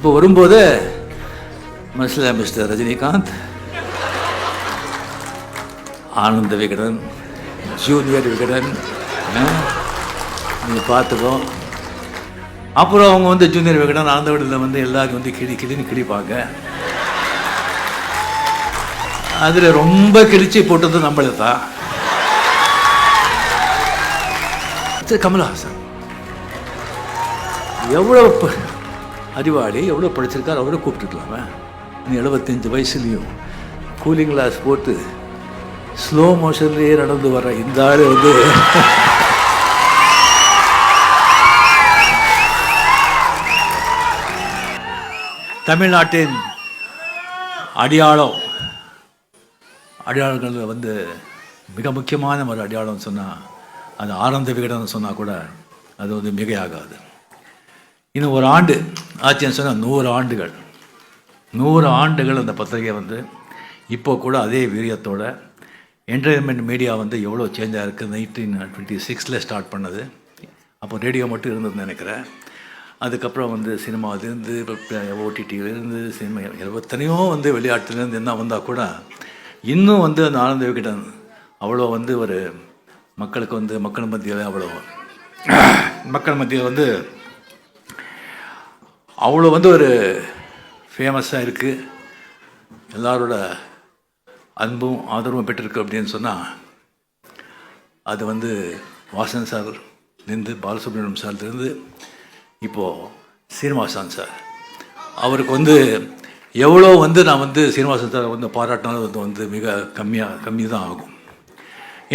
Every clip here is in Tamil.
இப்போ வரும்போது மனசில் மிஸ்டர் ரஜினிகாந்த் ஆனந்த விகடன் ஜூனியர் விகடன் நீங்கள் பார்த்துக்கோ. அப்புறம் அவங்க வந்து ஜூனியர் விகடன் ஆனந்த விகடனில் வந்து எல்லாரும் வந்து கிளி கிளின்னு கிழிப்பாங்க அதில் ரொம்ப கிழிச்சு போட்டது நம்மளை தான். சரி, கமலஹாசன். எவ்வளோ அறிவாளி எவ்வளோ படிச்சிருக்காரு அவரை கூப்பிட்டுருக்கலாமே. நீ எழுபத்தஞ்சு வயசுலேயும் கூலிங் கிளாஸ் போட்டு ஸ்லோ மோஷன்லேயே நடந்து வர இந்த ஆள் வந்து தமிழ்நாட்டின் அடையாளம். அடையாளங்களில் வந்து மிக முக்கியமான ஒரு அடையாளம் சொன்னால் அது ஆனந்த விகடன் சொன்னால் கூட அது வந்து மிகையாகாது. இன்னும் ஒரு ஆண்டு ஆச்சுன்னு சொன்னால் நூறு ஆண்டுகள். நூறு ஆண்டுகள் அந்த பத்திரிகை வந்து இப்போ கூட அதே வீரியத்தோட என்டர்டைன்மெண்ட் மீடியா வந்து எவ்வளோ சேஞ்ச் ஆகிருக்கு நைன்டீன் டுவெண்ட்டி சிக்ஸில் ஸ்டார்ட் பண்ணது. அப்போ ரேடியோ மட்டும் இருந்ததுன்னு நினைக்கிறேன். அதுக்கப்புறம் வந்து சினிமாவிலேருந்து ஓடிடியிலேருந்து சினிமா எத்தனையோ வந்து விளையாட்டுலேருந்து என்ன வந்தால் கூட இன்னும் வந்து அந்த ஆனந்த விகடன் அவ்வளோ வந்து ஒரு மக்களுக்கு வந்து மக்கள் மத்தியில் அவ்வளோ மக்கள் மத்தியில் வந்து அவ்வளோ வந்து ஒரு ஃபேமஸாக இருக்குது எல்லாரோட அன்பும் ஆதரவும் பெற்றிருக்கு அப்படின்னு சொன்னால் அது வந்து வாசன் சார் நின்று பாலசுப்ரமணியம் சார்லேருந்து இப்போது சீனிவாசன் சார். அவருக்கு வந்து எவ்வளோ வந்து நான் வந்து சீனிவாசன் சார் வந்து பாராட்டினாலும் அது வந்து மிக கம்மியாக கம்மி தான் ஆகும்.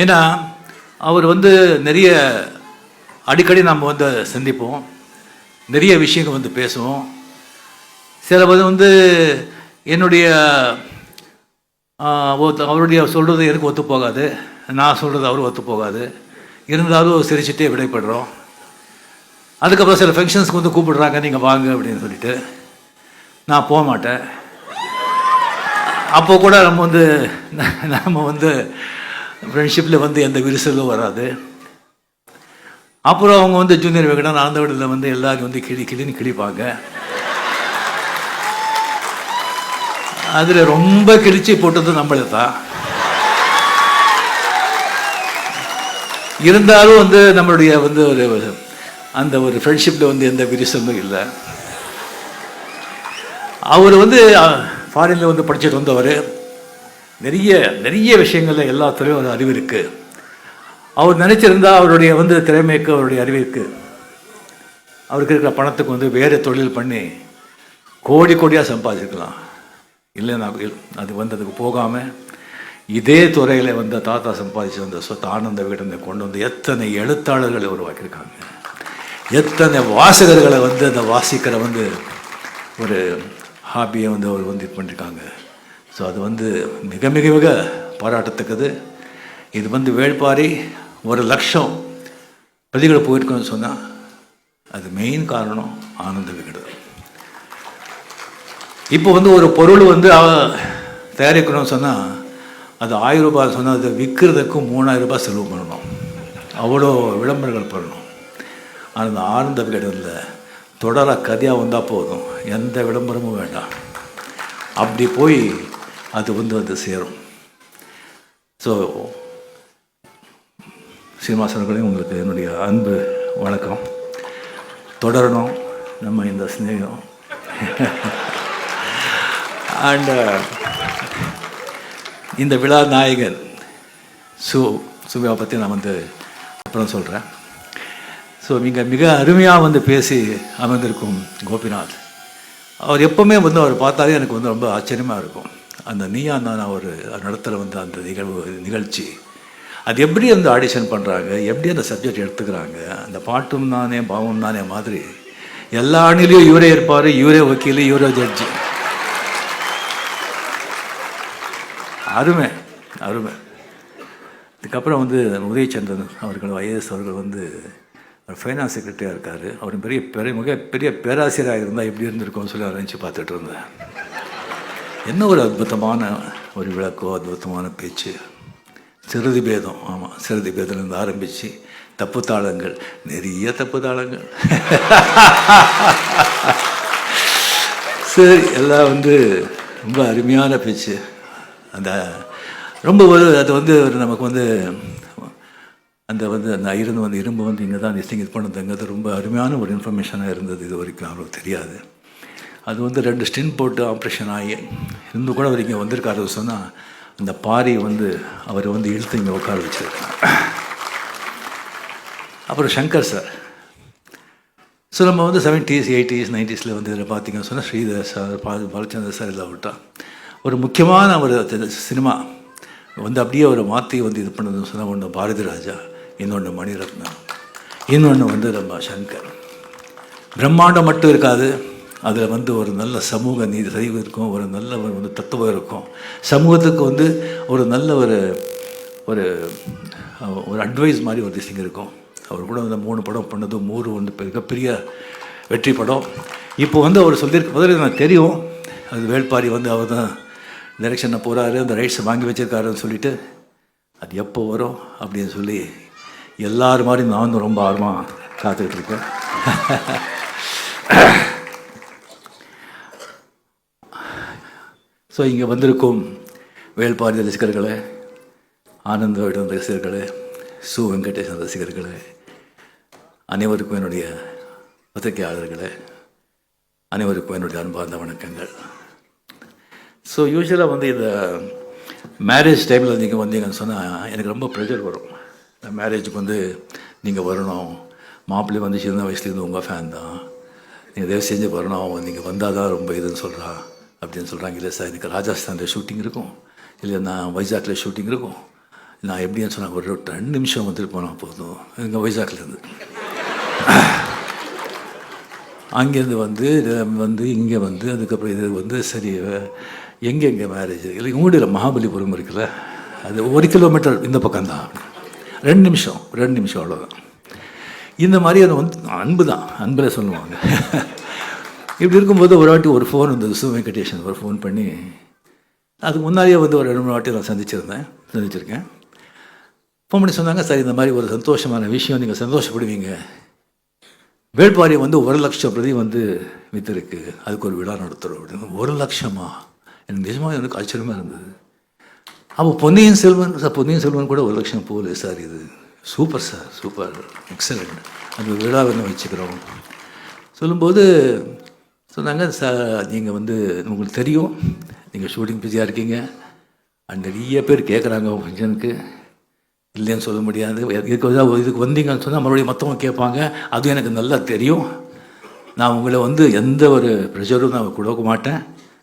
ஏன்னா அவர் வந்து நிறைய அடிக்கடி நம்ம வந்து சந்திப்போம். நிறைய விஷயங்கள் வந்து பேசுவோம். சில வந்து என்னுடைய அவருடைய சொல்கிறது எனக்கு ஒத்து போகாது. நான் சொல்கிறது அவரும் ஒத்து போகாது. இருந்தாலும் சிரிச்சுட்டே விடைபடுறோம். அதுக்கப்புறம் சில ஃபங்க்ஷன்ஸ்க்கு வந்து கூப்பிடுறாங்க நீங்கள் வாங்க அப்படின்னு சொல்லிட்டு. நான் போக மாட்டேன். அப்போ கூட நம்ம வந்து நம்ம வந்து ஃப்ரெண்ட்ஷிப்பில் வந்து எந்த விரிசலும் வராது. அப்புறம் அவங்க வந்து ஜூனியர் விகடன் ஆனந்த விடலில் வந்து எல்லாரும் வந்து கிளி கிளின்னு கிழிப்பாங்க. அதில் ரொம்ப கிழிச்சு போட்டது நம்மளை தான் இருந்தாலும் வந்து நம்மளுடைய வந்து ஒரு அந்த ஒரு ஃப்ரெண்ட்ஷிப்பில் வந்து எந்த விரிசமும் இல்லை. அவர் வந்து ஃபாரினில் வந்து படிச்சுட்டு வந்தவர். நிறைய நிறைய விஷயங்களில் எல்லாத்துலேயும் ஒரு அறிவு இருக்குது அவர் நினச்சிருந்தா அவருடைய வந்து திறமைக்கு அவருடைய அறிவிற்கு அவருக்கு இருக்கிற பணத்துக்கு வந்து வேறு தொழில் பண்ணி கோடி கோடியாக சம்பாதிச்சிருக்கலாம். இல்லைன்னா அது வந்து அதுக்கு போகாமல் இதே துறையில் வந்து தாத்தா சம்பாதிச்சு வந்த சொத்து ஆனந்த வீடனை கொண்டு வந்து எத்தனை எழுத்தாளர்களை உருவாக்கியிருக்காங்க. எத்தனை வாசகர்களை வந்து அந்த வாசிக்கிற வந்து ஒரு ஹாபியை வந்து அவர் வந்து இது பண்ணியிருக்காங்க. ஸோ அது வந்து மிக மிக மிக பாராட்டத்தக்கது. இது வந்து வேள்பாரி ஒரு லட்சம் பிரதிகள் போயிருக்கோன்னு சொன்னால் அது மெயின் காரணம் ஆனந்த விகடன். இப்போ வந்து ஒரு பொருள் வந்து தயாரிக்கணும்னு சொன்னால் அது ஆயிரம் ரூபாய் சொன்னால் அதை விற்கிறதுக்கு மூணாயிரம் ரூபாய் செலவு பண்ணணும். அவ்வளோ விளம்பரங்கள் பண்ணணும். ஆனால் அந்த ஆனந்த விகடனில் தொடர கதையாக வந்தால் போதும். எந்த விளம்பரமும் வேண்டாம். அப்படி போய் அது வந்து வந்து சேரும். ஸோ சீனிவாசர்களையும் உங்களுக்கு என்னுடைய அன்பு வணக்கம். தொடரணும் நம்ம இந்த ஸ்நேகம் அண்ட் uh, இந்த விழா நாயகன் சு சுவியா பற்றி நான் வந்து அப்புறம் சொல்கிறேன் ஸோ நீங்கள் மிக அருமையாக வந்து பேசி அமர்ந்திருக்கும் கோபிநாத். அவர் எப்போவுமே வந்து அவர் பார்த்தாலே எனக்கு வந்து ரொம்ப ஆச்சரியமாக இருக்கும். அந்த நீயா நான் ஒரு நடத்துகிற வந்து அந்த நிகழ்வு நிகழ்ச்சி அது எப்படி அந்த ஆடிஷன் பண்ணுறாங்க எப்படி அந்த சப்ஜெக்ட் எடுத்துக்கிறாங்க? அந்த பாட்டும் தானே பாவம் தானே மாதிரி எல்லா அணிலையும் இவரே இருப்பார் இவரே வக்கீல் இவரே ஜட்ஜி அருமை அருமை. இதுக்கப்புறம் வந்து உதயச்சந்திரன் அவர்கள் ஐஏஎஸ் அவர்கள் வந்து ஃபைனான்ஸ் செக்ரட்டரியாக இருக்கார். அவர் பெரிய பெரிய மிக பெரிய பேராசிரியராக இருந்தால் எப்படி இருந்திருக்கும்னு சொல்லி அவர் பார்த்துட்டு இருந்தேன் என்ன ஒரு அற்புதமான ஒரு விளக்கோ அற்புதமான பேச்சு. சிறுதி பேதம் ஆமாம் சிறுதி பேதம்லேருந்து ஆரம்பித்து தப்பு தாளங்கள் நிறைய தப்பு தாளங்கள். சரி எல்லாம் வந்து ரொம்ப அருமையான பேச்சு. அந்த ரொம்ப ஒரு அது வந்து ஒரு நமக்கு வந்து அந்த வந்து அந்த இருந்து வந்து இரும்பு வந்து இங்கே தான் லிஸ்டிங் இது பண்ணதுங்கிறது ரொம்ப அருமையான ஒரு இன்ஃபர்மேஷனாக இருந்தது இது வரைக்கும் அவங்களுக்கு தெரியாது. அது வந்து ரெண்டு ஸ்டின் போட்டு ஆப்ரேஷன் ஆகி இருந்து கூட அவர் இங்கே வந்திருக்காரு சொன்னால் இந்த பாரி வந்து அவர் வந்து இழுத்து இங்கே உட்கார வச்சிருக்காங்க அப்புறம் சங்கர் சார். ஸோ நம்ம வந்து செவன்டீஸ் எயிட்டிஸ் நைன்டிஸில் வந்து இதில் பார்த்தீங்கன்னு சொன்னால் ஸ்ரீதர் சார் பா பாலச்சந்தர் சார் இதில் விட்டா. ஒரு முக்கியமான ஒரு சினிமா வந்து அப்படியே ஒரு மாற்றி வந்து இது பண்ணதுன்னு சொன்னால் ஒன்று பாரதி ராஜா இன்னொன்று மணிரத்னம் இன்னொன்று வந்து நம்ம சங்கர். பிரம்மாண்டம் மட்டும் இருக்காது. அதில் வந்து ஒரு நல்ல சமூக நீதி சரிவு இருக்கும் ஒரு நல்ல ஒரு வந்து தத்துவம் இருக்கும். சமூகத்துக்கு வந்து ஒரு நல்ல ஒரு ஒரு ஒரு அட்வைஸ் மாதிரி ஒரு திசிங் இருக்கும். அவர் கூட அந்த மூணு படம் பண்ணது மூணு வந்து மிகப்பெரிய வெற்றி படம். இப்போ வந்து அவர் சொல்லியிருக்க முதல்ல எனக்கு தெரியும். அது வேள்பாரி வந்து அவர் தான் டைரெக்ஷனை போகிறாரு அந்த ரைட்ஸை வாங்கி வச்சிருக்காருன்னு சொல்லிட்டு அது எப்போ வரும் அப்படின்னு சொல்லி எல்லார் மாதிரி நானும் ரொம்ப ஆர்வமாக காத்துக்கிட்டு இருக்கேன். ஸோ இங்கே வந்திருக்கும் வேல்பாரி ரசிகர்களே ஆனந்த விடம் ரசிகர்களே சு வெங்கடேசன் ரசிகர்களே அனைவருக்கும் என்னுடைய பத்திரிகையாளர்களே அனைவருக்கும் என்னுடைய அன்பார்ந்த வணக்கங்கள். ஸோ யூஸ்வலாக வந்து இந்த மேரேஜ் டைமில் நீங்கள் வந்தீங்கன்னு சொன்னால் எனக்கு ரொம்ப ப்ரெஷர் வரும். இந்த மேரேஜுக்கு வந்து நீங்கள் வரணும். மாப்பிள்ளை வந்து சின்ன வயசுலேருந்து உங்கள் ஃபேன் தான். நீங்கள் தயவு செஞ்சு வரணும். நீங்கள் வந்தால் தான் ரொம்ப இதுன்னு சொல்கிறா அப்படின்னு சொல்கிறாங்க இல்லை சார் எனக்கு ராஜஸ்தானில் ஷூட்டிங் இருக்கும். இல்லை நான் வைசாக்கில் ஷூட்டிங் இருக்கும். நான் எப்படின்னு சொன்னால் ஒரு ரெண்டு நிமிஷம் வந்துட்டு போனால் போதும். எங்கள் வைசாக்லேருந்து அங்கேருந்து வந்து வந்து இங்கே வந்து அதுக்கப்புறம் இது வந்து சரி எங்கே எங்கே மேரேஜ் இல்லை உங்களுடைய மகாபலிபுரம் இருக்குல்ல? அது ஒரு கிலோமீட்டர் இந்த பக்கம்தான் ரெண்டு நிமிஷம் ரெண்டு நிமிஷம் அவ்வளோதான் இந்த மாதிரி அது வந்து அன்பு தான் அன்பில் சொல்லுவாங்க. இப்படி இருக்கும்போது ஒரு வாட்டி ஒரு ஃபோன் வந்தது சு வெங்கடேஷன். ஒரு ஃபோன் பண்ணி அதுக்கு முன்னாடியே வந்து ஒரு ரெண்டு மூணு வாட்டி நான் சந்திச்சிருந்தேன் சந்திச்சிருக்கேன். ஃபோன் பண்ணி சொன்னாங்க சார் இந்த மாதிரி ஒரு சந்தோஷமான விஷயம் நீங்கள் சந்தோஷப்படுவீங்க. வேள்பாரி வந்து ஒரு லட்சம் பிரதி வந்து விற்றுருக்கு அதுக்கு ஒரு விழா நடத்துகிறோம் அப்படின்னு. ஒரு லட்சமா? எனக்கு நிஜமாக எனக்கு ஆச்சரியமாக இருந்தது. அப்போ பொன்னியின் செல்வன் சார் பொன்னியின் செல்வன் கூட ஒரு லட்சம் போகல சார் இது. Super sir super. எக்ஸலண்ட் அந்த விழாவை வச்சுக்கிறோம். சொல்லும்போது சொன்னாங்க சார் நீங்கள் வந்து உங்களுக்கு தெரியும். நீங்கள் ஷூட்டிங் பிஸியாக இருக்கீங்க. அண்ட் நிறைய பேர் கேட்குறாங்க ஃபங்க்ஷனுக்கு இல்லைன்னு சொல்ல முடியாது. இதுக்கு இதுக்கு வந்தீங்கன்னு சொன்னால் மறுபடியும் மற்றவங்க கேட்பாங்க. அதுவும் எனக்கு நல்லா தெரியும். நான் உங்களை வந்து எந்த ஒரு ப்ரெஷரும் நான் கொடுக்க மாட்டேன்.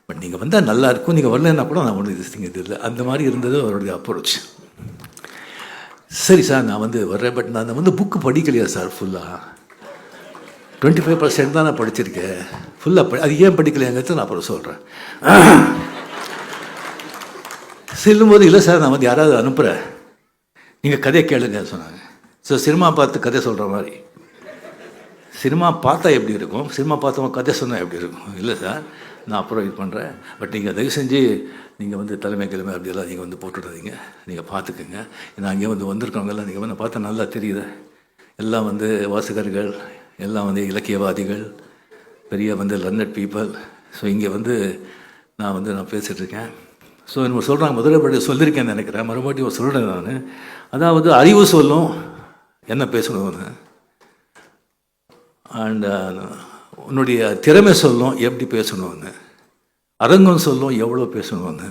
பட் நீங்கள் வந்தால் நல்லா இருக்கும். நீங்கள் வரலன்னா கூட நான் ஒன்றும் இது இது இல்லை. அந்த மாதிரி இருந்தது அவருடைய அப்ரோச் சரி சார் நான் வந்து வர்றேன். பட் நான் வந்து புக்கு படிக்கலையா சார் ஃபுல்லாக டுவெண்ட்டி ஃபைவ் பர்சன்ட் தான் நான் படிச்சிருக்கேன். ஃபுல்லாக படி அது ஏன் படிக்கலையாங்கிறது நான் அப்புறம் சொல்கிறேன் செல்லும்போது இல்லை சார் நான் வந்து யாராவது அனுப்புகிறேன் நீங்கள் கதையை கேளுங்க சொன்னாங்க. ஸோ சினிமா பார்த்து கதை சொல்கிற மாதிரி. சினிமா பார்த்தா எப்படி இருக்கும்? சினிமா பார்த்தவங்க கதை சொன்னால் எப்படி இருக்கும்? இல்லை சார் நான் அப்புறம் இது பண்ணுறேன் பட் நீங்கள் தயவு செஞ்சு நீங்கள் வந்து தலைமை கிழமை அப்படியெல்லாம் நீங்கள் வந்து போட்டுடாதீங்க. நீங்கள் பார்த்துக்குங்க. நான் அங்கேயே வந்து வந்திருக்கவங்கெல்லாம் நீங்கள் வந்து பார்த்தா நல்லா தெரியுது. எல்லாம் வந்து வாசகர்கள் எல்லாம் வந்து இலக்கியவாதிகள் பெரிய வந்து லர்னட் பீப்புள் ஸோ இங்கே வந்து நான் வந்து நான் பேசிகிட்ருக்கேன் ஸோ நம்ம சொல்கிறாங்க முதல்ல சொல்லியிருக்கேன் சொல்லியிருக்கேன்னு நினைக்கிறேன். மறுபடியும் சொல்கிறேன் நான். அதாவது அறிவு சொல்லும் என்ன பேசணும்னு அண்ட் uh, உன்னுடைய திறமை சொல்லும் எப்படி பேசணும்னு அரங்கம் சொல்லும் எவ்வளோ பேசணும்னு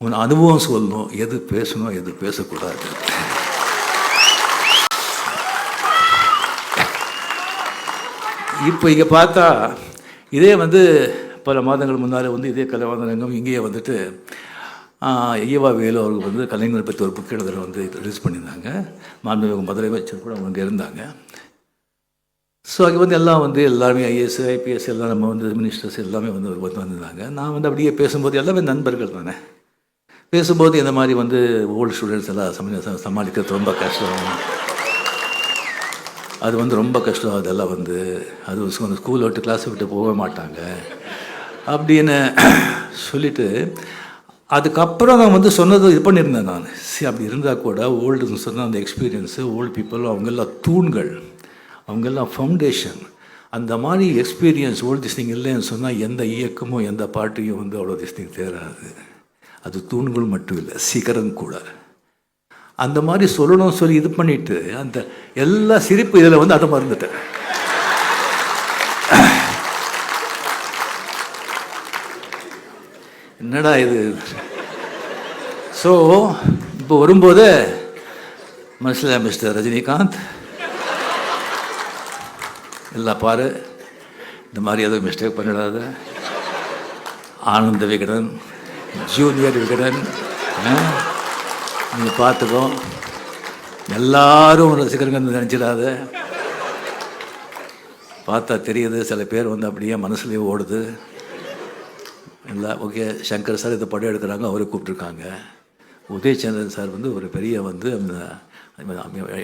உன் அனுபவம் சொல்லும் எது பேசணும் எது பேசக்கூடாது? இப்போ இங்கே பார்த்தா இதே வந்து பல மாதங்கள் முன்னால் வந்து இதே கலைவாதரங்கம் இங்கேயே வந்துட்டு ஐயவா வேலு அவர்கள் வந்து கலைஞர் பற்றி ஒரு புக் எழுதுகிற வந்து ரிலீஸ் பண்ணியிருந்தாங்க. மாண்புமிகு முதலமைச்சர் கூட அவங்க வந்து இருந்தாங்க. ஸோ அங்கே வந்து எல்லாம் வந்து எல்லாருமே ஐஏஎஸ் ஐபிஎஸ் எல்லாம் நம்ம வந்து மினிஸ்டர்ஸ் எல்லாமே வந்து வந்து வந்திருந்தாங்க. நான் வந்து அப்படியே பேசும்போது எல்லாமே நண்பர்கள் தானே. பேசும்போது இந்த மாதிரி வந்து ஓல்டு ஸ்டூடெண்ட்ஸ் எல்லாம் சமாளிக்கிறது ரொம்ப கஷ்டம். அது வந்து ரொம்ப கஷ்டம். அதெல்லாம் வந்து அது வந்து ஸ்கூல் விட்டு கிளாஸ் விட்டு போக மாட்டாங்க. அப்படின்னு சொல்லிட்டு அதுக்கப்புறம் நான் வந்து சொன்னது இது பண்ணியிருந்தேன் நான். சரி அப்படி இருந்தால் கூட ஓல்டுன்னு சொன்னால் அந்த எக்ஸ்பீரியன்ஸு ஓல்டு பீப்புள் அவங்கெல்லாம் தூண்கள் அவங்கெல்லாம் ஃபவுண்டேஷன் அந்த மாதிரி எக்ஸ்பீரியன்ஸ் ஓல்ட் திஸ்டிங் இல்லைன்னு சொன்னால் எந்த இயக்கமும் எந்த பாட்டியும் வந்து அவ்வளோ திஸ்டிங் தேராது. அது தூண்கள் மட்டும் இல்லை சிகரம் கூட. அந்த மாதிரி சொல்லணும் சொல்லி இது பண்ணிட்டு அந்த எல்லா சிரிப்பு இதில் வந்து அதை மறந்துட்டேன். என்னடா இது? ஸோ இப்போ வரும்போது மனசில் மிஸ்டர் ரஜினிகாந்த் எல்லாம் பாரு இந்த மாதிரி எதுவும் மிஸ்டேக் பண்ணிடாத. ஆனந்த விகடன் ஜூனியர் விகடன் நீங்கள் பார்த்துக்கோ. எல்லாரும் ரசிகருங்கன்னு நினச்சிடாத. பார்த்தா தெரியுது சில பேர் வந்து அப்படியே மனசுலேயே ஓடுது. இல்லை ஓகே சங்கர் சார் இதை படம் எடுக்கிறாங்க அவரை கூப்பிட்ருக்காங்க உதயச்சந்திரன் சார் வந்து ஒரு பெரிய வந்து அந்த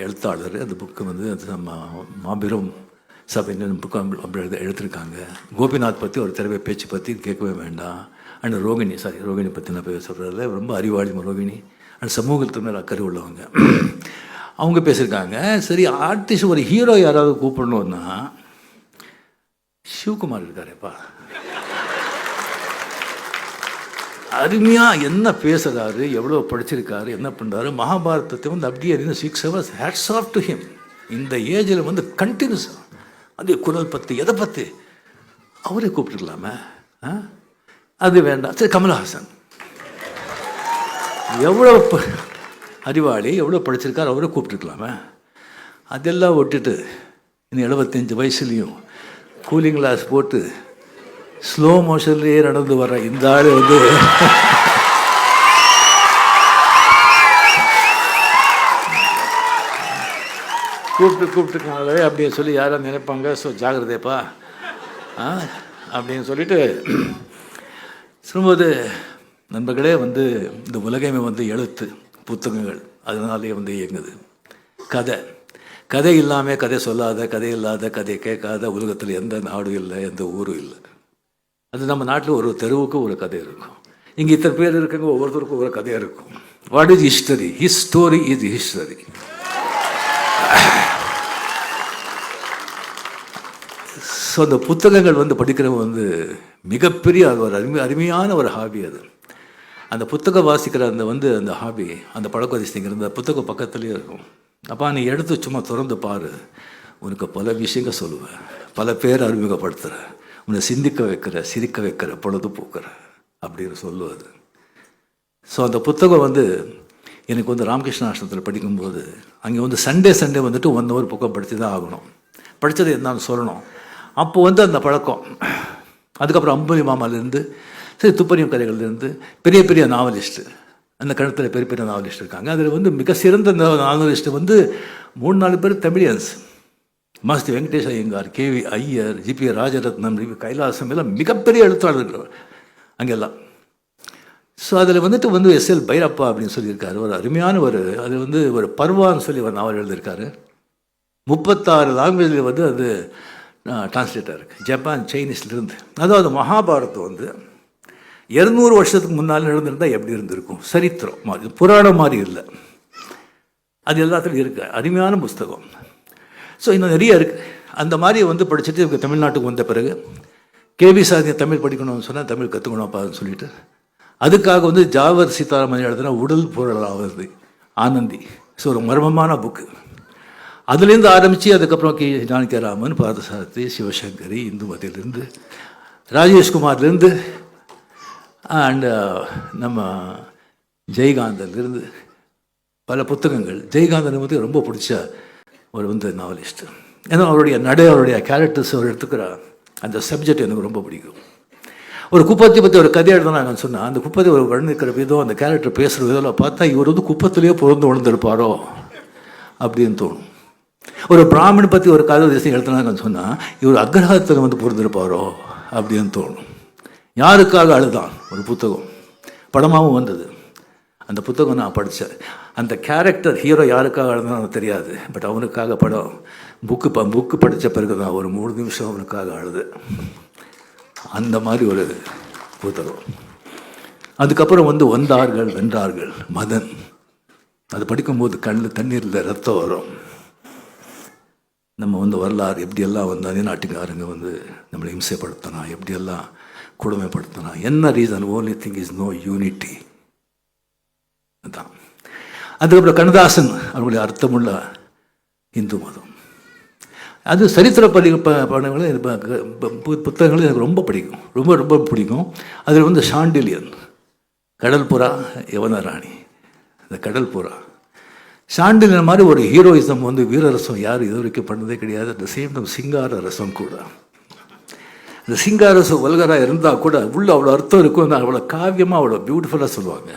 எழுத்தாளர் அந்த புக்கு வந்து அது நம்ம மாபெரும் சபைன்னு புக்கு அப்படி எழுத எடுத்திருக்காங்க கோபிநாத் பற்றி ஒரு திறமை பேச்சு பற்றி கேட்கவே வேண்டாம். அண்ட் ரோகிணி சாரி ரோகிணி பற்றி நான் பேச சொல்கிறதில்ல ரொம்ப அறிவாளி ரோகிணி. அண்ட் சமூகத்து மேலே அக்கறை உள்ளவங்க. அவங்க பேசியிருக்காங்க சரி ஆர்டிஸ்ட் ஒரு ஹீரோ யாராவது கூப்பிடணுன்னா சிவகுமார் இருக்காரேப்பா. அருமையாக என்ன பேசுகிறாரு எவ்வளோ படிச்சிருக்காரு என்ன பண்ணுறாரு மகாபாரதத்தை வந்து அப்படியே இருந்து six hours hats off to him இந்த ஏஜில் வந்து கண்டினியூஸாக அது குரல் பற்றி எதை பற்றி அவரே கூப்பிட்டுருக்கலாமே ஆ? அது வேண்டாம். சரி கமல்ஹாசன். எவ்வளோ ப- அறிவாளி எவ்வளோ படிச்சிருக்காரு அவரை கூப்பிட்டுருக்கலாமே. அதெல்லாம் விட்டுட்டு இன்னும் எழுபத்தஞ்சு வயசுலேயும் கூலிங் கிளாஸ் போட்டு ஸ்லோ மோஷன்லேயே நடந்து வர இந்த ஆள் வந்து கூப்பிட்டு கூப்பிட்டுருக்காங்களே அப்படின்னு சொல்லி யாரும் நினைப்பாங்க. ஸோ ஜாகிரதேப்பா ஆ அப்படின்னு சொல்லிட்டு சொல்லும்போது நண்பர்களே வந்து இந்த உலகமே வந்து எழுத்து புத்தகங்கள். அதனாலே வந்து இயங்குது. கதை. கதை இல்லாமல் கதை சொல்லாத கதை இல்லாத கதை கேட்காத உலகத்தில் எந்த நாடும் இல்லை எந்த ஊரும் இல்லை. அது நம்ம நாட்டில் ஒரு தெருவுக்கு ஒரு கதை இருக்கும். இங்கே இத்தனை பேர் இருக்குங்க ஒவ்வொருத்தருக்கும் ஒரு கதையாக இருக்கும். What is history his story is history so அந்த புத்தகங்கள் வந்து படிக்கிறவங்க வந்து மிகப்பெரிய அது ஒரு அருமை அருமையான ஒரு ஹாபி அது. அந்த புத்தகம் வாசிக்கிற அந்த வந்து அந்த ஹாபி அந்த பழக்கவதிசிங்க அந்த புத்தகம் பக்கத்துலேயே இருக்கும். அப்போ நீ எடுத்து சும்மா திறந்து பாரு. உனக்கு பல விஷயங்கள் சொல்லுவேன். பல பேர் அறிமுகப்படுத்துகிற உன்னை சிந்திக்க வைக்கிற சிரிக்க வைக்கிற பொழுதுபோக்குற அப்படின்னு சொல்லுவது. ஸோ அந்த புத்தகம் வந்து எனக்கு வந்து ராமகிருஷ்ண ஆசிரமத்தில் படிக்கும்போது அங்கே வந்து சண்டே சண்டே வந்துட்டு ஒன் ஹவர் புக்கம் படித்து தான் ஆகணும். படித்தது என்னன்னு சொல்லணும். அப்போ வந்து அந்த பழக்கம். அதுக்கப்புறம் அம்புலி மாமாலேருந்து சரி துப்பறியும் கதைகள்லேருந்து பெரிய பெரிய நாவலிஸ்ட்டு. அந்த கணத்தில் பெரிய பெரிய நாவலிஸ்ட் இருக்காங்க. அதில் வந்து மிக சிறந்த நாவலிஸ்ட்டு வந்து மூணு நாலு பேர் தமிழியன்ஸ். மாஸ்தி வெங்கடேஷ் ஐயங்கார் கேவி ஐயர் ஜிபி ராஜரத்னம் கைலாசம் எல்லாம் மிகப்பெரிய எழுத்தாளர்கள் அங்கெல்லாம். ஸோ அதில் வந்துட்டு வந்து எஸ்எல் பைரப்பா அப்படின்னு சொல்லியிருக்காரு. ஒரு அருமையான ஒரு அது வந்து ஒரு பர்வான்னு சொல்லி ஒரு நாவல் எழுதியிருக்காரு. முப்பத்தாறு லாங்குவேஜில் வந்து அது டிரான்ஸ்லேட்டாக இருக்குது ஜப்பான் சைனீஸ்லேருந்து. அதாவது மகாபாரதம் வந்து இரநூறு வருஷத்துக்கு முன்னால் நடந்திருந்தால் எப்படி இருந்திருக்கும்? சரித்திரம் மாதிரி புராணம் மாதிரி இல்லை. அது எல்லாத்துலையும் இருக்குது அருமையான புஸ்தகம். ஸோ இன்னும் நிறைய இருக்குது அந்த மாதிரி வந்து படிச்சுட்டு இவங்க தமிழ்நாட்டுக்கு வந்த பிறகு கேவி சாதியை தமிழ் படிக்கணும்னு சொன்னால் தமிழ் கற்றுக்கணும்ப்பான்னு சொல்லிட்டு அதுக்காக வந்து ஜாவர் சீதாராமன் எழுதுனா உடல் பொருளாவது ஆனந்தி. ஸோ ஒரு மர்மமான புக்கு அதுலேருந்து ஆரம்பித்து அதுக்கப்புறம் கே ஜானகிராமன் பாரதசாரதி சிவசங்கரி இந்துமதியிலேருந்து ராஜேஷ்குமார்லேருந்து அண்டு uh, நம்ம ஜெயகாந்தன்லேருந்து பல புத்தகங்கள். ஜெயகாந்தன் வந்து ரொம்ப பிடிச்ச ஒரு வந்து நாவலிஸ்ட் ஏன்னா அவருடைய நடை அவருடைய கேரக்டர்ஸ் அவர் எடுத்துக்கிற அந்த சப்ஜெக்ட் எனக்கு ரொம்ப பிடிக்கும். ஒரு குப்பத்தை பற்றி ஒரு கதை எழுதுனாங்கன்னு சொன்னால் அந்த குப்பத்தை ஒரு வர்ணிக்கிற விதம் அந்த கேரக்டர் பேசுகிற விதம் பார்த்தா இவர் வந்து குப்பத்திலேயே பிறந்து உணர்ந்திருப்பாரோ அப்படின்னு தோணும். ஒரு பிராமணன் பற்றி ஒரு கதை தேசம் எழுதுனாங்கன்னு சொன்னால் இவர் அக்ரஹத்தில் வந்து பொருந்திருப்பாரோ அப்படின்னு தோணும். யாருக்காக அழுதான்? ஒரு புத்தகம். படமாகவும் வந்தது. அந்த புத்தகம் நான் படித்தேன் அந்த கேரக்டர் ஹீரோ யாருக்காக அழுதானோ தெரியாது. பட் அவனுக்காக படம் புக்கு ப புக்கு படித்த பிறகு தான் ஒரு மூணு நிமிஷம் அவனுக்காக அழுது. அந்த மாதிரி ஒரு புத்தகம். அதுக்கப்புறம் வந்து வந்தார்கள் வென்றார்கள். மதன். அது படிக்கும்போது கண்ணில் தண்ணீரில் ரத்தம் வரும். நம்ம வந்து வரலாறு எப்படியெல்லாம் வந்து அந்நாட்டுக்காரங்க வந்து நம்மளை இம்சைப்படுத்தினா எப்படியெல்லாம் கொடுமைப்படுத்தினா என்ன reason only thing is no unity அதான். அதுக்கப்புறம் கண்ணதாசன் அவருடைய அர்த்தமுள்ள இந்து மதம். அது சரித்திர படி ப- பு- புத்தகங்களும் எனக்கு ரொம்ப பிடிக்கும். ரொம்ப ரொம்ப பிடிக்கும். அதில் வந்து ஷாண்டிலியன் கடல் புறா யவன ராணி இந்த கடல் புறா ஷாண்டிலியன் மாதிரி ஒரு ஹீரோயிசம் வந்து வீரரசம் யாரும் இது வரைக்கும் பண்ணதே கிடையாது. அந்த சேம் டைம் சிங்கார ரசம் கூட. இந்த சிங்காரசு வல்கராக இருந்தால் கூட உள்ள அவ்வளோ அர்த்தம் இருக்கும். அந்த அவ்வளோ காவியமாக அவ்வளோ பியூட்டிஃபுல்லாக சொல்லுவாங்க.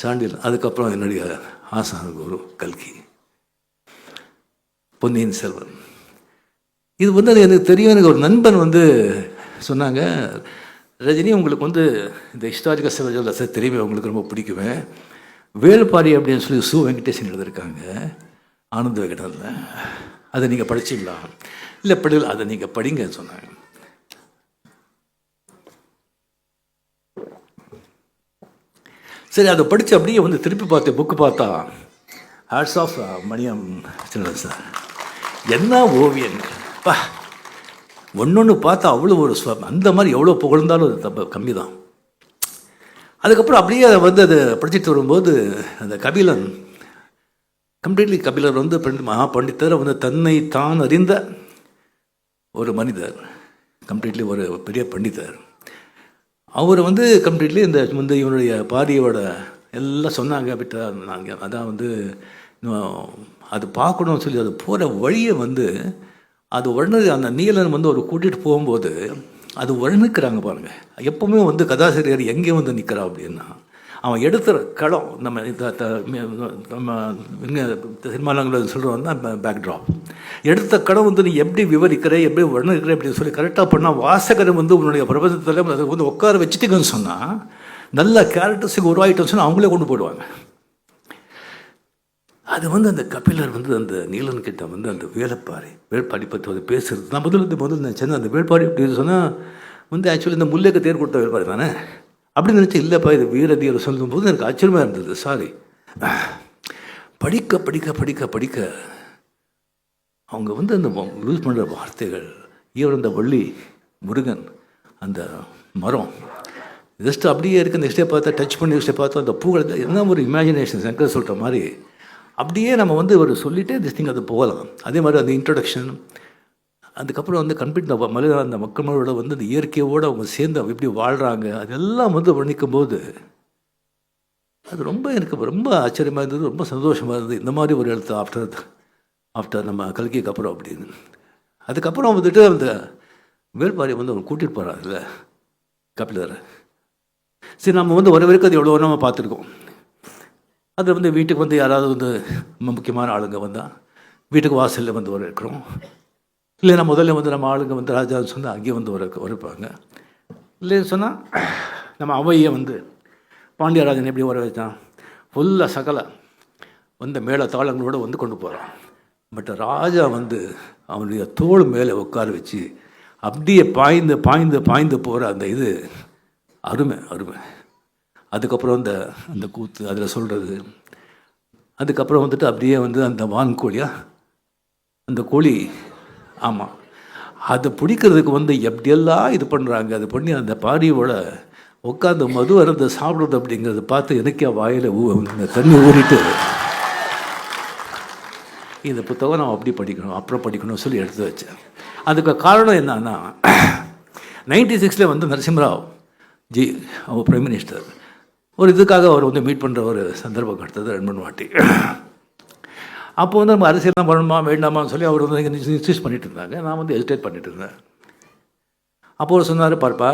சாண்டில் அதுக்கப்புறம் என்னுடைய ஆசான குரு கல்கி. பொன்னியின் செல்வன். இது வந்து அது எனக்கு தெரியும். எனக்கு ஒரு நண்பன் வந்து சொன்னாங்க ரஜினி உங்களுக்கு வந்து இந்த ஹிஸ்டாரிக்கல் சிவஜோலஸை தெரியுமே உங்களுக்கு ரொம்ப பிடிக்குமே. வேல்பாரி அப்படின்னு சொல்லி சு வெங்கடேசன் எழுதியிருக்காங்க. ஆனந்த விகடனில் அதை நீங்கள் படிச்சிங்களா? இல்லை படிக்கல அதை நீங்கள் படிங்கன்னு சொன்னாங்க. சரி அதை படித்து அப்படியே வந்து திருப்பி பார்த்து புக்கு பார்த்தா. ஹேட்ஸ் ஆஃப் uh, மணியம் சின்ன சார். என்ன ஓவியன்? பா ஒன்று பார்த்தா அவ்வளோ ஒரு ஸ்வ அந்த மாதிரி எவ்வளோ புகழ்ந்தாலும் அது தப்ப கம்மி தான் அதுக்கப்புறம் அப்படியே அதை வந்து அதை படிச்சுட்டு வரும்போது அந்த கபிலன் கம்ப்ளீட்லி கபிலர் வந்து மகா பண்டித்தர் வந்து தன்னை தான் அறிந்த ஒரு மனிதர். கம்ப்ளீட்லி ஒரு பெரிய பண்டிதர். அவர் வந்து கம்ப்ளீட்லி இந்த வந்து இவனுடைய பாரியோட எல்லாம் சொன்னாங்க அப்படின்ட்டு நாங்கள் அதான் வந்து அது பார்க்கணும்னு சொல்லி அது போகிற வழியை வந்து அது உடனே அந்த நீலன் வந்து ஒரு கூட்டிகிட்டு போகும்போது அது வர்ணிக்கிறாங்க பாருங்கள் எப்பவுமே வந்து கதாசிரியர் எங்கே வந்து நிற்கிறா அப்படின்னா அவன் எடுத்துகிற களம் நம்ம நம்ம இங்கே சொல்கிறோம் தான் பேக் ட்ராப் எடுத்த களம் வந்து நீ எப்படி விவரிக்கிற எப்படி வர்ணிக்கிற அப்படின்னு சொல்லி கரெக்டாக பண்ணால் வாசகரை வந்து உன்னுடைய பிரபஞ்சத்தில் அதை வந்து உட்கார வச்சுட்டீங்கன்னு சொன்னால் நல்ல கேரக்டர்ஸுக்கு உருவாயிட்டோம்னு சொன்னால் அவங்களே கொண்டு போயிடுவாங்க. அது வந்து அந்த கபிலர் வந்து அந்த நீலன் கிட்ட வந்து அந்த வேலைப்பாரி வேள்பாடி பற்றி வந்து பேசுறது நான் முதல்ல இந்த முதல்ல நினச்சேன் அந்த வேள்பாடி அப்படின்னு சொன்னால் வந்து ஆக்சுவலி இந்த முல்லைக்கு தேர் கொடுத்த வேள்பாரி தானே? அப்படி நினச்சி இல்லைப்பா இது வீரதீர சொல்லும்போது எனக்கு ஆச்சரியமாக இருந்தது. சாரி படிக்க படிக்க படிக்க படிக்க அவங்க வந்து அந்த யூஸ் பண்ணுற வார்த்தைகள் ஈவன் அந்த வள்ளி முருகன் அந்த மரம் ஜஸ்ட் அப்படியே இருக்க. நெக்ஸ்ட் டே பார்த்தா டச் பண்ணி நெக்ஸ்ட் பார்த்தா அந்த பூக்கள் என்ன ஒரு இமேஜினேஷன் சங்கர் சொல்கிற மாதிரி. அப்படியே நம்ம வந்து ஒரு சொல்லிவிட்டு திஸ் திங் அது போகலாம். அதே மாதிரி அந்த இன்ட்ரடக்ஷன் அதுக்கப்புறம் வந்து கம்ப்ளீட் இந்த மனித அந்த மக்களோட வந்து அந்த இயற்கையோடு அவங்க சேர்ந்து அவங்க எப்படி வாழ்கிறாங்க அதெல்லாம் வந்து வர்ணிக்கும் போது அது ரொம்ப எனக்கு ரொம்ப ஆச்சரியமாக இருந்தது ரொம்ப சந்தோஷமாக இருந்தது. இந்த மாதிரி ஒரு எழுத்து ஆஃப்டர் ஆஃப்டர் நம்ம கல்கிக்கு அப்புறம் அப்படின்னு. அதுக்கப்புறம் வந்துட்டு அந்த வேல்பாரி வந்து அவங்க கூட்டிகிட்டு போகிறாங்கல்ல கபிலர். சரி நம்ம வந்து ஒரு வரைக்கும் அது எவ்வளோ நம்ம பார்த்துருக்கோம். அதில் வந்து வீட்டுக்கு வந்து யாராவது வந்து ரொம்ப முக்கியமான ஆளுங்க வந்தால் வீட்டுக்கு வாசலில் வந்து வர இருக்கிறோம் இல்லைன்னா முதல்ல வந்து நம்ம ஆளுங்க வந்து ராஜான்னு சொன்னால் அங்கேயே வந்து வர உரைப்பாங்க இல்லைன்னு சொன்னால் நம்ம அவையை வந்து பாண்டியராஜன் எப்படி உர வச்சான்? ஃபுல்லாக சகல வந்த மேலே தாளங்களோடு வந்து கொண்டு போகிறான் பட் ராஜா வந்து அவனுடைய தோல் மேலே உட்கார வச்சு அப்படியே பாய்ந்து பாய்ந்து பாய்ந்து போகிற அந்த இது அருமை அருமை. அதுக்கப்புறம் அந்த அந்த கூத்து அதில் சொல்கிறது அதுக்கப்புறம் வந்துட்டு அப்படியே வந்து அந்த வான்கோழியாக அந்த கோழி ஆமாம் அதை பிடிக்கிறதுக்கு வந்து எப்படியெல்லாம் இது பண்ணுறாங்க அது பண்ணி அந்த பாரியோட உட்காந்து மது அருந்த சாப்பிடுறது அப்படிங்கிறத பார்த்து எனக்கே வாயில் ஊ இந்த தண்ணி ஊறிட்டு இந்த புத்தகம் நான் அப்படி படிக்கணும் அப்புறம் படிக்கணும்னு சொல்லி எடுத்து வச்சேன். அதுக்கு காரணம் என்னன்னா நைன்டி சிக்ஸில் வந்து நரசிம்மராவ் ஜி அவர் பிரைம் மினிஸ்டர் ஒரு இதுக்காக அவர் வந்து மீட் பண்ணுற ஒரு சந்தர்ப்பம் கிடைத்தது ரெண்டு மூணு வாட்டி. அப்போ வந்து நம்ம அரசியல்லாம் பண்ணணுமா வேண்டாமான்னு சொல்லி அவர் வந்து இன்சிஸ்ட் பண்ணிட்டு இருந்தாங்க நான் வந்து ஹெசிடேட் பண்ணிட்டு இருந்தேன் அப்போ அவர் சொன்னார் பார்ப்பா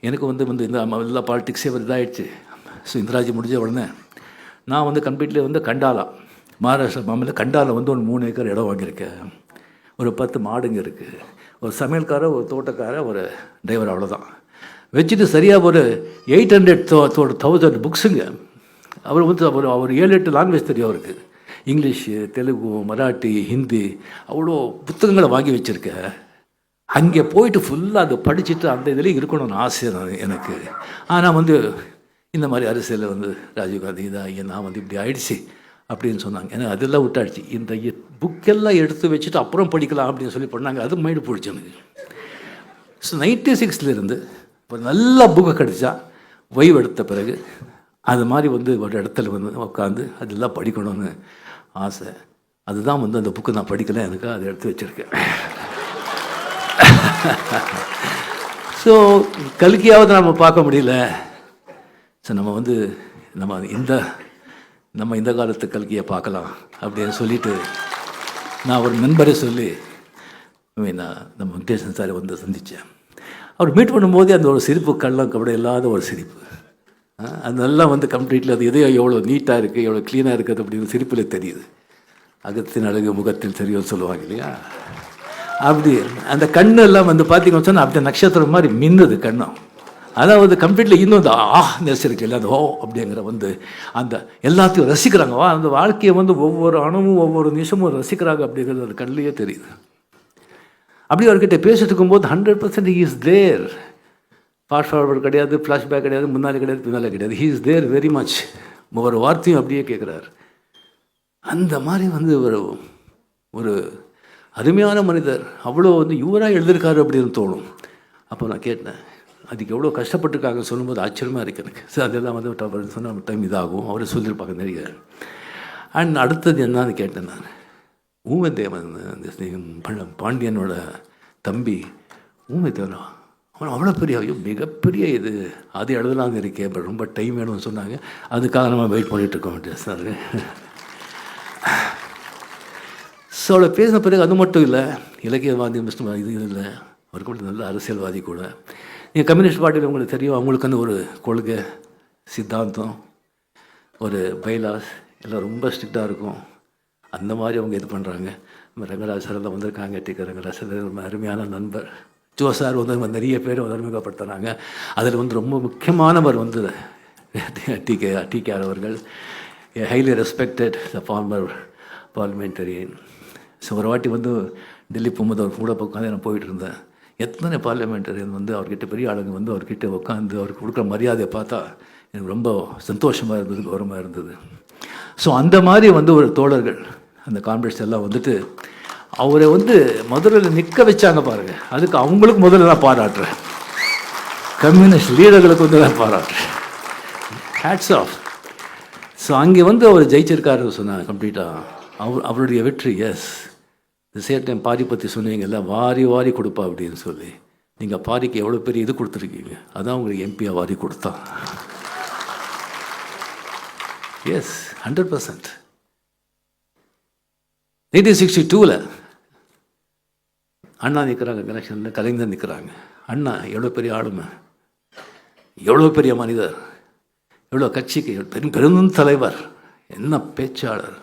எனக்கு வந்து வந்து இந்த எல்லா பாலிட்டிக்ஸே ஒரு இதாகிடுச்சு ஸோ இந்திராஜி முடிஞ்ச உடனே நான் வந்து கம்ப்ளீட்லி வந்து கண்டாலா மகாராஷ்டிரா மாமல்ல கண்டால வந்து ஒரு மூணு ஏக்கர் இடம் வாங்கியிருக்கேன். ஒரு பத்து மாடுங்க இருக்குது ஒரு சமையல்காரர் ஒரு தோட்டக்காரர் ஒரு டிரைவர் அவ்வளோதான் வச்சுட்டு சரியாக ஒரு எயிட் ஹண்ட்ரட் தௌசண்ட் புக்ஸுங்க அவர் வந்து அவர் அவர் ஏழு எட்டு லாங்குவேஜ் தெரியும் அவருக்கு. இங்கிலீஷு தெலுங்கு மராட்டி ஹிந்தி அவ்வளோ புத்தகங்களை வாங்கி வச்சுருக்க. அங்கே போயிட்டு ஃபுல்லாக அதை படிச்சுட்டு அந்த இதில் இருக்கணும்னு ஆசை நான் எனக்கு. ஆனால் வந்து இந்த மாதிரி அரசியலில் வந்து ராஜீவ்காந்தி இதாகி நான் வந்து இப்படி ஆயிடுச்சு அப்படின்னு சொன்னாங்க. ஏன்னா அதெல்லாம் விட்டாடுச்சு இந்த புக்கெல்லாம் எடுத்து வச்சுட்டு அப்புறம் படிக்கலாம் அப்படின்னு சொல்லி பண்ணாங்க. அது மைண்டு போயிடுச்சு எனக்கு. ஸோ நைன்டி சிக்ஸ்லேருந்து ஒரு நல்ல புக்கை கிடச்சா ஓய்வு எடுத்த பிறகு அது மாதிரி வந்து ஒரு இடத்துல வந்து உட்காந்து அதெல்லாம் படிக்கணும்னு ஆசை. அதுதான் வந்து அந்த புக்கு நான் படிக்கல எனக்கு அதை எடுத்து வச்சுருக்கேன். ஸோ கல்கியாவது நம்ம பார்க்க முடியல. ஸோ நம்ம வந்து நம்ம இந்த நம்ம இந்த காலத்து கல்கியை பார்க்கலாம் அப்படின்னு சொல்லிட்டு நான் ஒரு நண்பரை சொல்லி நான் நம்ம வெங்கடேசன் சாரை வந்து சந்தித்தேன் அவர் மீட் பண்ணும்போதே அந்த ஒரு சிரிப்பு கள்ளம் கபடம் இல்லாத ஒரு சிரிப்பு. அதெல்லாம் வந்து கம்ப்ளீட்லி அது எதையோ எவ்வளோ நீட்டாக இருக்குது எவ்வளோ க்ளீனாக இருக்குது அப்படின்னு சிரிப்பில் தெரியுது. அகத்தின் அழகு முகத்தில் தெரியும் சொல்லுவாங்க இல்லையா? அப்படி அந்த கண்ணு எல்லாம் வந்து பார்த்தீங்கன்னு சொன்னால் அப்படியே நட்சத்திரம் மாதிரி மின்னுது கண்ணும் அதாவது கம்ப்ளீட்டில் இன்னும் அந்த ஆ நெசிருக்கு இல்லை அந்த ஓ அப்படிங்கிற வந்து அந்த எல்லாத்தையும் ரசிக்கிறாங்க. அந்த வாழ்க்கையை வந்து ஒவ்வொரு அணுவும் ஒவ்வொரு நிமிஷமும் ரசிக்கிறாங்க அப்படிங்கிறது அது கண்ணிலேயே தெரியுது. அப்படி அவர்கிட்ட பேசிட்டு இருக்கும்போது hundred percent is there fast forward கிடையாது ஃப்ளாஷ்பேக் கிடையாது முன்னாலே கிடையாது பின்னாலே கிடையாது. He is there very much ஒவ்வொரு வார்த்தையும் அப்படியே கேட்குறாரு. அந்த மாதிரி வந்து ஒரு ஒரு அருமையான மனிதர். அவ்வளோ வந்து இவராக எழுதியிருக்காரு அப்படின்னு தோணும். அப்போ நான் கேட்டேன் அதுக்கு எவ்வளோ கஷ்டப்பட்டுருக்காங்க? சொல்லும்போது ஆச்சரியமாக இருக்கு எனக்கு. சார் அதெல்லாம் வந்து அவர் சொன்ன டைம் இதாகும். அவரை சொல்லியிருப்பாங்க நிறைய. அண்ட் அடுத்தது என்னன்னு கேட்டேன் நான். ஊமதேவன் பாண்டியனோட தம்பி ஊமதேவனா அவன் அவ்வளோ பெரிய ஐயோ மிகப்பெரிய இது. அது எழுதலாம்னு இருக்கேன் பட் ரொம்ப டைம் வேணும்னு சொன்னாங்க. அதுக்காக நம்ம வெயிட் பண்ணிட்டு இருக்கோம் சார் ஸோ அவளை பேசின பிறகு அது மட்டும் இல்லை இலக்கியவாதி மிஸ்டம் இது இல்லை. அவருக்கு கூட நல்ல அரசியல்வாதி கூட. நீங்கள் கம்யூனிஸ்ட் பார்ட்டியில் உங்களுக்கு தெரியும் அவங்களுக்கு அந்த ஒரு கொள்கை சித்தாந்தம் ஒரு பைலாஸ் எல்லாம் ரொம்ப ஸ்ட்ரிக்டாக இருக்கும். அந்த மாதிரி அவங்க இது பண்ணுறாங்க நம்ம ரங்கராஜ் சார் எல்லாம் வந்திருக்காங்க டிக்கர் ரங்கராஜ் சார் ரொம்ப அருமையான நண்பர். ஜோ சார் வந்து நிறைய பேர் வந்து அறிமுகப்படுத்துகிறாங்க அதில் வந்து ரொம்ப முக்கியமானவர் வந்து டிகே டிகேஆர் அவர்கள். Highly respected the former parliamentarian so ஒரு வாட்டி வந்து டெல்லி போகும்போது அவர் கூட உட்காந்து நான் போயிட்டு இருந்தேன். எத்தனை பார்லிமெண்டரியன் வந்து அவர்கிட்ட பெரிய ஆளுங்க வந்து அவர்கிட்ட உட்காந்து அவருக்கு கொடுக்குற மரியாதையை பார்த்தா எனக்கு ரொம்ப சந்தோஷமாக இருந்தது கௌரவமாக இருந்தது. ஸோ அந்த மாதிரி வந்து ஒரு தோழர்கள் அந்த கான்ஃபரன்ஸ் எல்லாம் வந்துட்டு அவரை வந்து மதுரையில் நிற்க வச்சாங்க பாருங்க. அதுக்கு அவங்களுக்கு முதல்ல நான் பாராட்டுறேன். கம்யூனிஸ்ட் லீடர்களுக்கு வந்து நான் பாராட்டுறேன். ஹேட்ஸ் ஆஃப் ஸோ அங்கே வந்து அவர் ஜெயிச்சிருக்காரு சொன்னாங்க கம்ப்ளீட்டாக அவர் அவருடைய வெற்றி எஸ் சேர் டைம் பாரி பற்றி சொன்னீங்கல்ல வாரி வாரி கொடுப்பா அப்படின்னு சொல்லி. நீங்கள் பாரிக்கு எவ்வளோ பெரிய இது கொடுத்துருக்கீங்க? அதான் உங்களுக்கு எம்பியாக வாரி கொடுத்தா yes hundred percent nineteen sixty டூவில் அண்ணா நிற்கிறாங்க கலெக்ஷனில் கலைஞர் நிற்கிறாங்க அண்ணா எவ்வளோ பெரிய ஆளுமை? எவ்வளோ பெரிய மனிதர்? எவ்வளோ கட்சிக்கு பெரும் பெரும் தலைவர். என்ன பேச்சாளர்?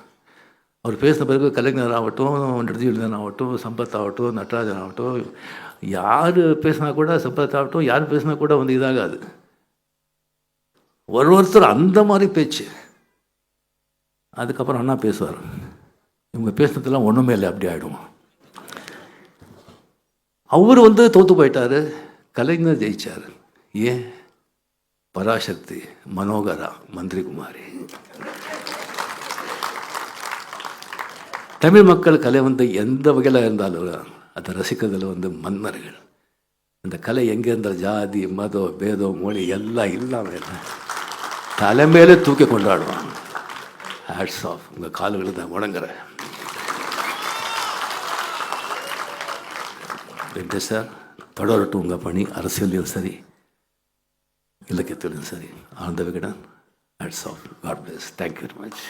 அவர் பேசின பிறகு கலைஞர் ஆகட்டும் நெடுஞ்செழியன் ஆகட்டும் சம்பத் ஆகட்டும் நடராஜன் ஆகட்டும் யார் பேசினா கூட சம்பத் ஆகட்டும் யார் பேசினா கூட வந்து இதாகாது. ஒரு ஒருத்தர் அந்த மாதிரி பேச்சு. அதுக்கப்புறம் அண்ணா பேசுவார். இவங்க பேசுனதெல்லாம் ஒன்றுமே இல்லை அப்படி ஆகிடும் அவர் வந்து தோத்து போயிட்டாரு கலைஞர் ஜெயிச்சார். ஏன்? பராசக்தி மனோகரா மந்திரி குமாரி தமிழ் மக்கள் கலை வந்து எந்த வகையில் இருந்தாலும் அதை ரசிக்கிறதுல வந்து மன்னர்கள். அந்த கலை எங்கே இருந்தால் ஜாதி மதம் பேதம் மொழி எல்லாம் இல்லாமல் தலைமையிலே தூக்கி கொண்டாடுவாங்க. ஹேட்ஸ் ஆஃப் உங்கள் கால்களை தான் வணங்குறேன் வெங்கடேஷ் சார் தொடரட்டும் உங்கள் பணி. அரசியலையும் சரி இலக்கியத்திலும் சரி. Ananda Vikatan. Hats off God bless thank you very much